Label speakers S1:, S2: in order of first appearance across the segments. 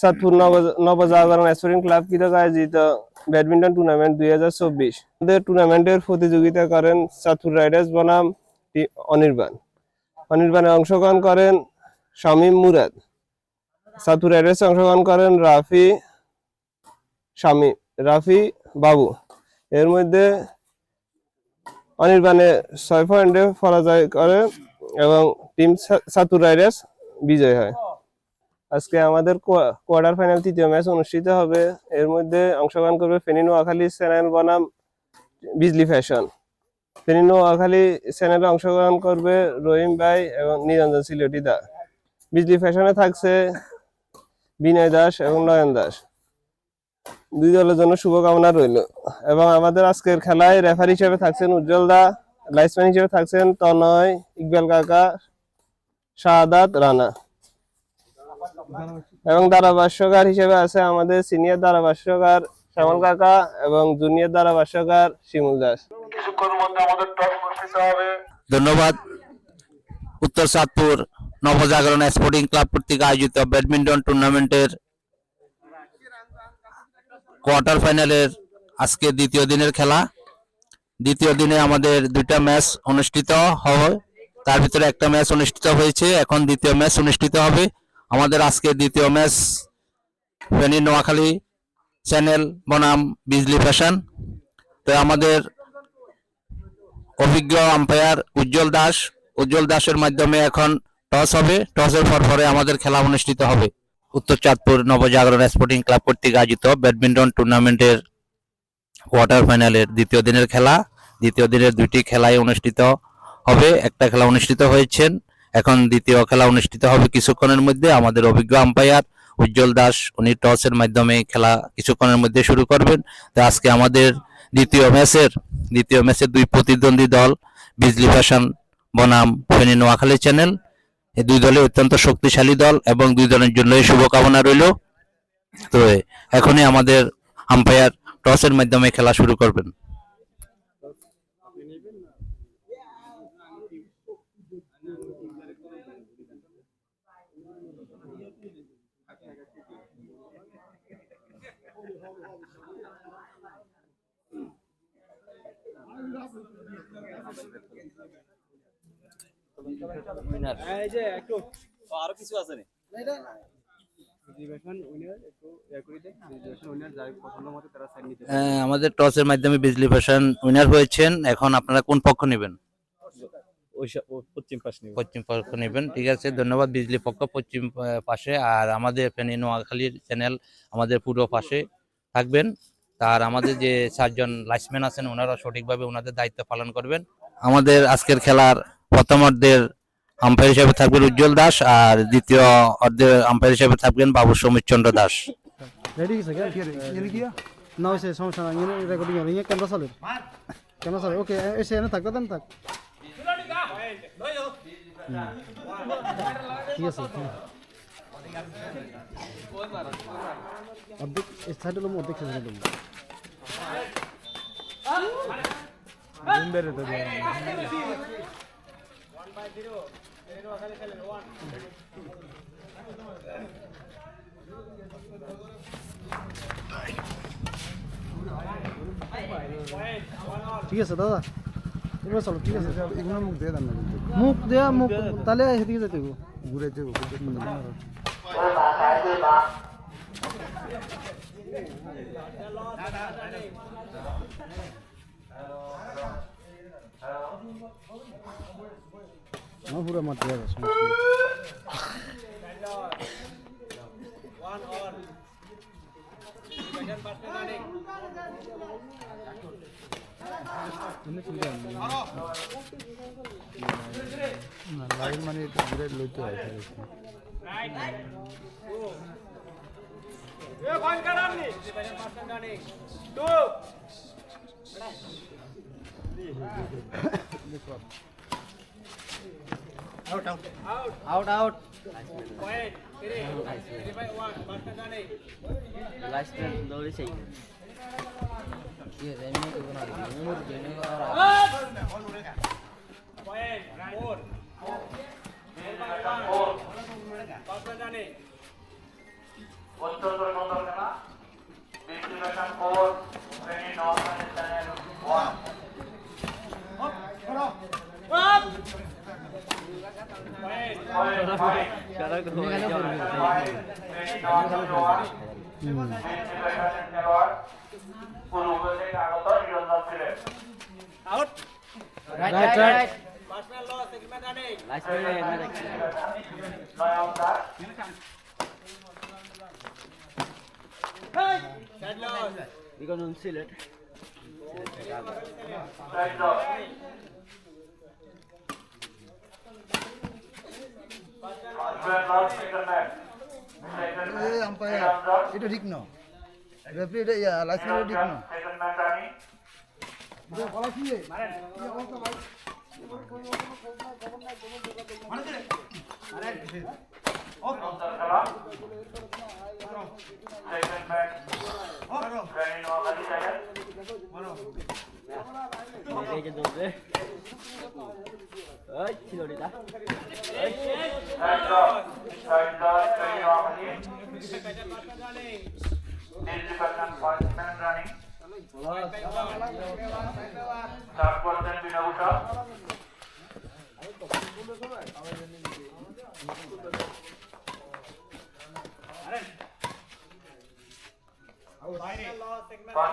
S1: সাতপুর নব- নবজাগরণ sporting club কৃতক আয়োজিত badminton tournament দুই হাজার চব্বিশ। টুর্নামেন্টের প্রতিযোগিতা করেন সাতপুর রাইডার্স বনাম অনির্বাণ। অনির্বাণে অংশগ্রহণ করেন শামীম মুরাদ সাতপুর রাইডার্সে অংশগ্রহণ করেন রাফি শামীম রাফি বাবু এর মধ্যে অনির্বাণে ছয় পয়েন্টে পরাজয় করে এবং টিম সাতুর রাইডার্স বিজয় হয়। আজকে আমাদের কোয়া- কোয়ার্টার ফাইনাল তৃতীয় ম্যাচ অনুষ্ঠিত হবে। এর মধ্যে অংশগ্রহণ করবে ফেনী নোয়াখালী চ্যানেল বনাম বিজলি ফ্যাশন। ফেনী নোয়াখালী চ্যানেলে অংশগ্রহণ করবে রহিম ভাই এবং নিরঞ্জন সিলেটি দা। বিজলি ফ্যাশনে থাকছে বিনয় দাস এবং নয়ন দাস। দুই দলের জন্য শুভকামনা রইল। এবং আমাদের আজকের খেলায় রেফার হিসেবে থাকছেন উজ্জ্বল দা লাইসম্যান হিসেবে থাকছেন তনয়, ইকবাল কাকা শাহাদাত রানা। এবং ধারাভাষ্যকার হিসেবে আছে আমাদের সিনিয়র ধারাভাষ্যকার শ্যামল কাকা এবং জুনিয়র ধারাভাষ্যকার শিমুল দাস।
S2: ধন্যবাদ। উত্তর সাতপুর নবজাগরণ স্পোর্টিং ক্লাব কর্তৃক আয়োজিত ব্যাডমিন্টন টুর্নামেন্টের কোয়ার্টার ফাইনালের আজকে দ্বিতীয় দিনের খেলা। দ্বিতীয় দিনে আমাদের দুইটা ম্যাচ অনুষ্ঠিত হবে তার ভিতরে একটা ম্যাচ অনুষ্ঠিত হয়েছে। এখন দ্বিতীয় ম্যাচ অনুষ্ঠিত হবে। আমাদের আজকে দ্বিতীয় ম্যাচ ফেনী নোয়াখালী চ্যানেল বনাম বিজলি ফ্যাশন। তো আমাদের অভিজ্ঞ আম্পায়ার উজ্জ্বল দাস। উজ্জ্বল দাসের মাধ্যমে এখন টস হবে। টসের পর পরে আমাদের খেলা অনুষ্ঠিত হবে। উত্তর চাঁদপুর নবজাগরণ স্পোর্টিং ক্লাব কর্তৃক আয়োজিত ব্যাডমিন্টন টুর্নামেন্টের কোয়ার্টার ফাইনালের দ্বিতীয় দিনের খেলা। দ্বিতীয় দিনের দুইটি খেলাই অনুষ্ঠিত হবে। একটা খেলা অনুষ্ঠিত হয়েছেন এখন দ্বিতীয় খেলা অনুষ্ঠিত হবে কিছুক্ষণের মধ্যে, আমাদের অভিজ্ঞ আম্পায়ার উজ্জ্বল দাস, উনি টসের মাধ্যমে খেলা কিছুক্ষণের মধ্যে শুরু করবেন। তো আজকে আমাদের দ্বিতীয় ম্যাচের দ্বিতীয় ম্যাচের দুই প্রতিদ্বন্দ্বী দল, বিজলি ফ্যাশন বনাম, ফেনী নোয়াখালী চ্যানেল এই দুই দলে অত্যন্ত শক্তিশালী দল এবং দুই দলের জন্য শুভকামনা রইল। তো এখনই আমাদের আম্পায়ার টসের মাধ্যমে খেলা শুরু করবেন।
S3: এই যে একটু। আরও কিছু আছে নি? রিজর্ভেশন উইনার একটু করে দেন। রিজর্ভেশন উইনার যার পছন্দ মতো তারা সাইন নিতে পারে।
S2: আহ, আমাদের টসের মাধ্যমে বিজলি ফ্যাশন উইনার হয়েছেন। এখন আপনারা কোন পক্ষ নেবেন?
S3: পশ্চিম
S2: পক্ষ নেবেন। ঠিক আছে ধন্যবাদ বিজলি পক্ষ পশ্চিম পাশে। আর আমাদের ফেনী নোয়াখালীর চ্যানেল আমাদের পূর্ব পাশে থাকবেন। তার আমাদের যে চারজন লাইসম্যান আছেন ওনারা সঠিকভাবে ওনাদের দায়িত্ব পালন করবেন। আমাদের আজকের খেলার প্রথম অর্ধের আম্পায়ার হিসেবে থাকবেন উজ্জ্বল দাস আর দ্বিতীয় অর্ধের আম্পায়ার হিসেবে থাকবেন বাবু সমীর চন্দ্র দাস
S4: না হয়েছে সমস্যা নাই। রেকর্ডিং হবে। ইয়ে ক্যামেরা চলে ক্যামেরা চলে ওকে এসে এনে থাক দাদান থাক। ঠিক আছে অর্ধেক সাইডে লোম অর্ধেক সাইডে লোম। শেষ হলো ঠিক আছে দাদা। এবার চলো ঠিক আছে।
S5: এগুলো মুখ দিয়ে দেন না
S4: মুখ দেয়া মুখ তাহলে সেদিকে যেতে
S5: ঘুরে যে
S4: আমার পুরো মাঠ দেওয়া সমস্যা নেই।
S5: লাইন মানে ঘুরে লইতে হয়
S3: আউট আউট
S2: অত্যন্ত সুন্দর খেলা distribution four Feni Noakhali channel one
S4: right right
S6: এই আম্পায়ার এটা ঠিক না রেফারি এটা ইয়া লাইসেন্স ঠিক না
S2: সেকেন্ড ম্যাচ রানি খেলা second match Feni Noakhali channel Side lock, side lock, Feni Noakhali. District Person, first man running. Third person, Vinabhusha. First man lost, second man. Second man, Nayanda. Third person, Niranjan Tile. Net cross. Point. Second man, District Person. বাইরে side এটা ঠিক না। Referee এটা ইয়া
S4: licence ঠিক না।
S2: Thank you. Lock first man Feni Noakhali channel আমাদের দর্শক হলো
S4: স্টার্ট করছেন রহিমুল্লাহ রাইট বল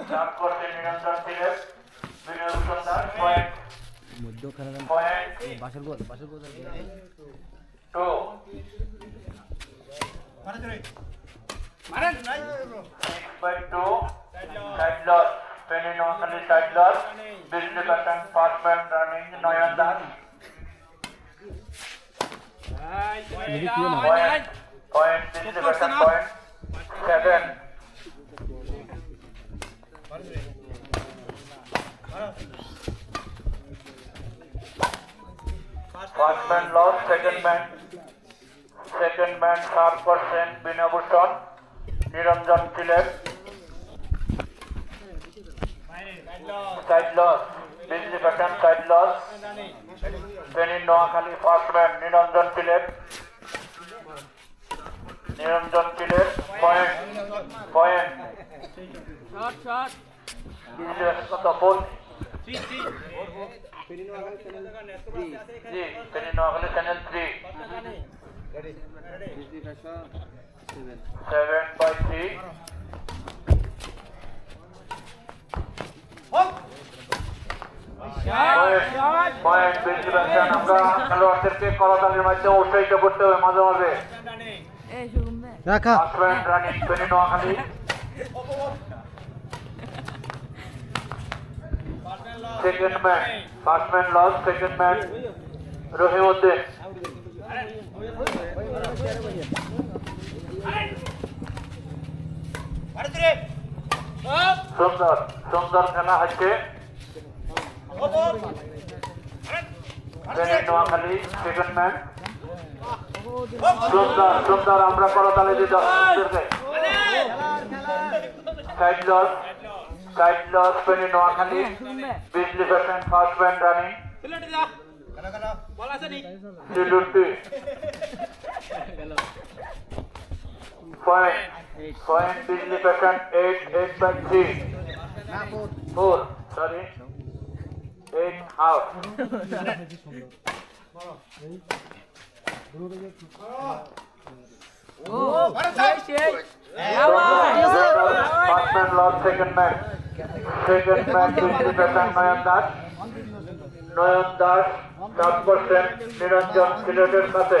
S2: স্টার্ট করছেন Niranjan Sylhet Binoy Bhushan Das point point two by two, side loss, Penny Noakhali side loss, Disney Cotton, fast man running, Noyan Das. Point, point, Disney Cotton point, seven. First man lost, second man, second man sharp percent, Binabhushan, Niranjan Tilak. Side loss, Disney Cotton side loss, Penny Noakhali first man, Niranjan Tilak. Niranjan Tilak, point, point. Shot, shot. Disney Cotton the fourth. G Feni Noakhali channel three seven by three point বেশি পাচ্ছেন আমরা খেলোয়াড়দেরকে করতালির মাধ্যমে উৎসাহিত করতে হবে মাঝে মাঝে
S4: রাখা।
S2: First point running Feni Noakhali second man first man loss second man Rahimuddin সুন্দর সুন্দর খেলা হচ্ছে পেনি নোয়াখালী সেকেন্ড ম্যান সুন্দর সুন্দর আমরা করতালি দিই দর্শকদেরকে side loss side loss Penney Noakhali Bijli fashion first man running সিলুটি point four sorry eight half First man lost second man. Second man Bijli fashion Nayan Das Nayan Das
S7: সাত percent Niranjan সিলেটের কাছে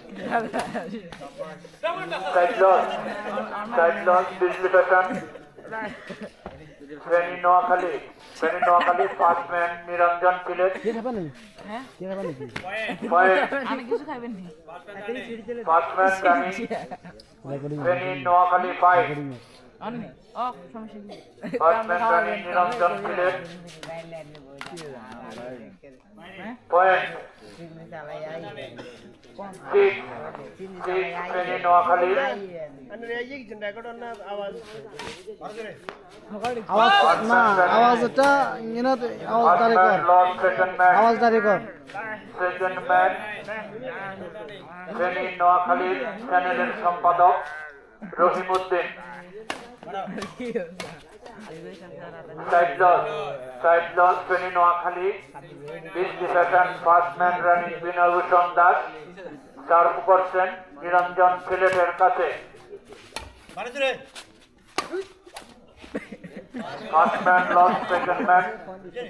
S4: দেয়া যায় সমস্যা নেই
S7: পয়েন্ট
S1: তাহলে মানুষে দেওয়া যায়
S7: point Bijli fashion second man side loss side loss Bijli fashion Feni Noakhali Feni Noakhali first man Niranjan Sylhet
S4: কে খাবে নাকি হ্যাঁ কে খাবে নাকি
S7: পয়েন্ট
S8: আমি কিছু খাইবেন নি
S7: first man Rani Feni Noakhali five
S8: অনেক ও সমস্যা কি
S7: ফার্স্ট ম্যান রানি নিরঞ্জন সিলেট
S4: আওয়াজটা আওয়াজ দাঁড়ি কর আওয়াজ দাঁড়ি কর
S7: নোয়াখালীর চ্যানেলের সম্পাদক Rahimuddin side side loss Feni Noakhali বৃষ্টি fashion first man running Binoybhushan Das চার পার্সেন্ট নিরঞ্জন সিলেটের কাছে first man loss second man ten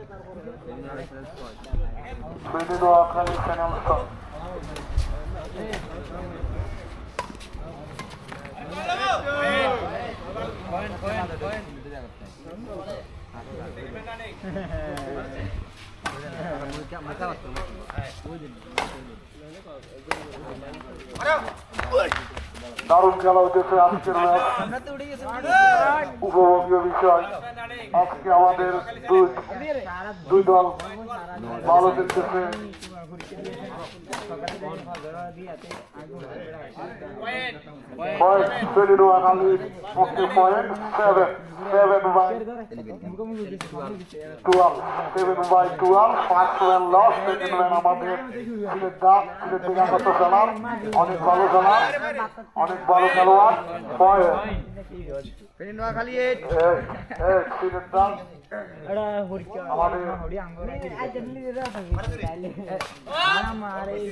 S7: Bölü Doğakan Şenol Usta. Mereka, mereka, mereka. দারুণ খেলা হতেছে আজকের ম্যাচ। উপভোগীয় বিষয়। আজকে আমাদের দুই দুই দল ভালো খেলতেছে। পয়েন্ট ফেরি নোয়াখালীর পক্ষে point seven seven by twelve seven by twelve first man loss second man আমাদের সিলেট ডাক সিলেট থেকে খেলার অনেক ভালো খেলার অনেক ভালো খেলোয়াড় পয়েন্ট সিলেট ডাক আমাদের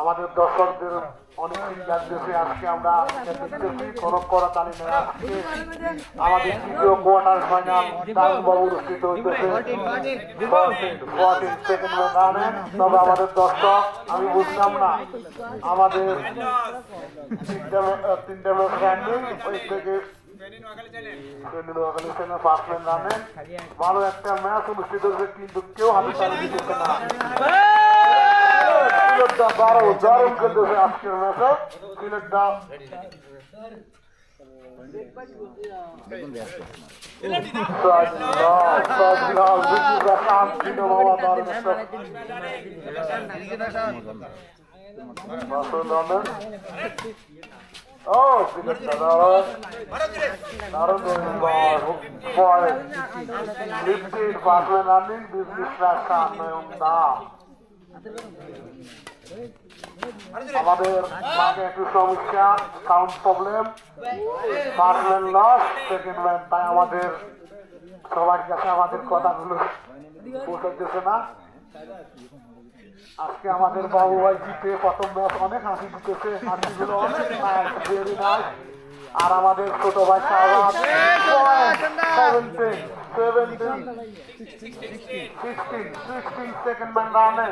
S7: আমাদের দর্শকদের অনেক দিয়েছে আজকে আমরা দেখতেছি কোনো করা তালি আজকে আমাদের তৃতীয় কোয়ার্টার ফাইনাল দারুণভাবে অনুষ্ঠিত হইতেছে। তবে আমাদের দর্শক, আমি বুঝলাম না, আমাদের তিনটা রানিং ওই থেকে ভালো একটা ম্যাচ অনুষ্ঠিত হয়েছে, কিন্তু কেউ হাতে না। সিলেটটা দারুণ দারুণ খেলতেছে আজকের ম্যাচে সিলেটটা Oh, সিলেটটা দারুণ দারুণ পয়েন্ট ফিফটিন পাঁচম্যান রানিং বিজনেস না আমাদের মাঝে একটু সমস্যা sound problem first loss second man তাই আমাদের সবার কাছে আমাদের কথাগুলো পৌঁছাতেছে না। আজকে আমাদের বাবু ভাই জিতে, প্রথম ম্যাচ অনেক হাসি দিতেছে হাসিগুলো অনেক ভেরি নাইস আর আমাদের ছোট ভাই Shahbaz seventeen seventeen sixteen sixteen second man রানে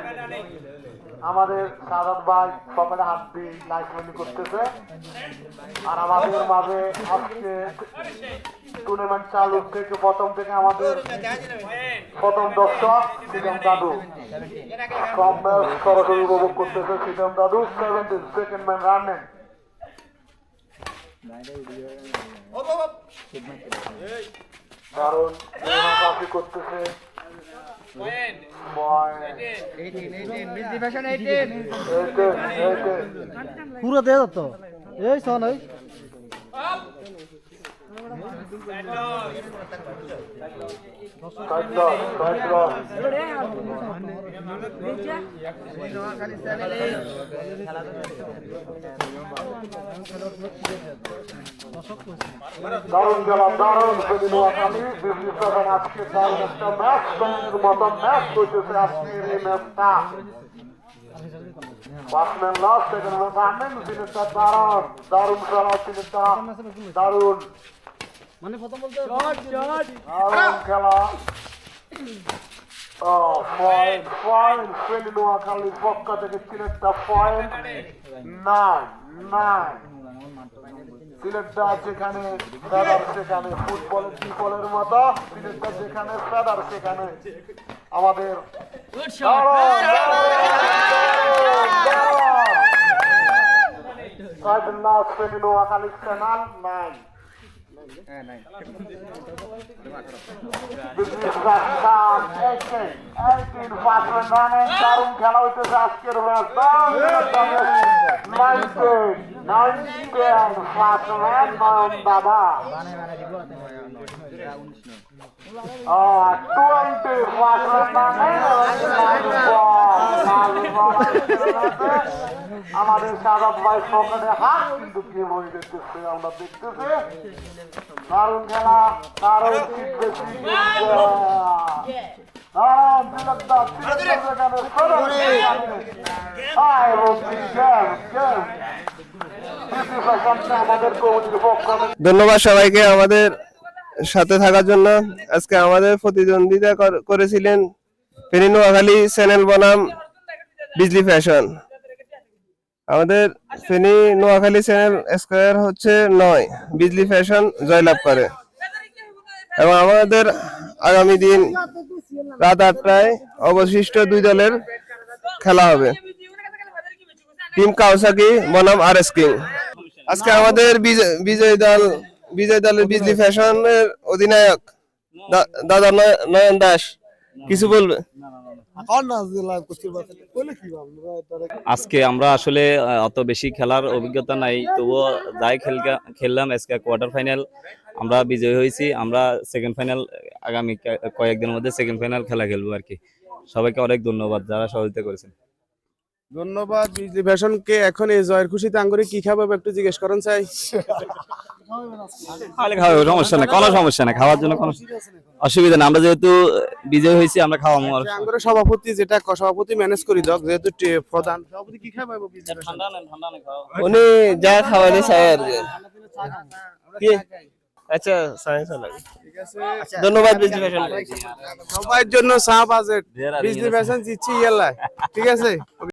S7: আমাদের সাদাত ভাই পকেটে হাত দিয়ে লাইফ করতেছে। আর আমাদের মাঝে আজকে টুর্নামেন্ট চালু থেকে প্রথম থেকে আমাদের প্রথম দর্শক সিদম দাদু। কম ম্যাচ সরাসরি উপভোগ করতেছে সিদম দাদু সেভেন্টিন সেকেন্ড ম্যান রানে কারণ করতেছে।
S4: পুরো দেয় তো এই শোন এই
S7: দারুণ খেলা, দারুণ ফেলি নোয়াখালী। দিল্লি সেভেন আজকে দারুণ একটা ম্যাচ ব্যাংকের মতো ম্যাচ করতেছে আজকের এই ম্যাচটা। ব্যাটসম্যান লস সেকেন্ড ম্যাচ আনেন সিনেটটা দারুণ দারুণ খেলা দারুণ।
S4: মানে প্রথম বলতে
S7: দারুণ খেলা। ও পয়েন্ট পয়েন্ট ফেলি নোয়াখালীর পক্ষ থেকে সিলেটটা পয়েন্ট নাইন নাইন সিলেটটা যেখানে ফেদার সেখানে ফুটবলের টিপলের মতো। সিলেটটা যেখানে ফেদার সেখানে আমাদের দারুণ। সাইদুল্লাহ ফেলি নোয়াখালী চ্যানেল নাইন দারুণ খেলা হইতেছে আজকের ম্যাচ নয়ন বাবা টোয়েন্টি আমাদের সাদা ভাই পকেটে হাত কিন্তু গেম হয়ে যেতেছে আমরা দেখতেছি। দারুণ খেলা, দারুণ
S1: ধন্যবাদ সবাইকে আমাদের সাথে থাকার জন্য। আজকে আমাদের প্রতিদ্বন্দ্বিতা করেছিলেন ফেনী নোয়াখালী চ্যানেল বনাম। বিজলি ফ্যাশন। আমাদের ফেনী নোয়াখালী চ্যানেল স্কোয়ার হচ্ছে নয়। বিজলি ফ্যাশন জয়লাভ করে। এবং আমাদের আগামী দিন রাত আটটায় অবশিষ্ট দুই দলের খেলা হবে। টিম কাউসাকি বনাম আর এস কিং। আজকে আমাদের বিজয় দল, বিজয় দলের বিজলি ফ্যাশনের অধিনায়ক দাদা নয়- নয়ন দাস। কিছু বলবে?
S9: আজকে আমরা আসলে অত বেশি খেলার অভিজ্ঞতা নাই, তবুও যাই খেললাম আজকে কোয়ার্টার ফাইনাল আমরা বিজয়ী হয়েছি, আমরা সেকেন্ড ফাইনাল আগামী কয়েকদিনের মধ্যে সেকেন্ড ফাইনাল খেলা খেলব আর কি। সবাইকে অনেক ধন্যবাদ যারা সহযোগিতা করেছেন।
S10: ধন্যবাদ বিজলি ফ্যাশনকে এখন এই জয়ের খুশিতে আঙ্গুরে কি খাব একটু জিজ্ঞেস করেন চাই।
S9: খাওয়া সমস্যা নেই কোনো সমস্যা নেই খাওয়ার জন্য কোনো অসুবিধা নেই আমরা যেহেতু বিজয় হয়েছি আমরা খাওয়াবো আর
S10: আঙ্গুরে সভাপতি যেটা সভাপতি ম্যানেজ করি দক যেহেতু প্রধান। সভাপতি কি খাব বিজলি ফ্যাশন
S9: ঠান্ডা নেই ঠান্ডা নেই খাওয়া
S1: উনি যা চাই আর কি। আচ্ছা সায়েন্স লাগে ধন্যবাদ বিজলি ফ্যাশন
S10: সবার জন্য চা বাজেট। বিজলি ফ্যাশন জিতছি ইয়াল্লা ঠিক আছে?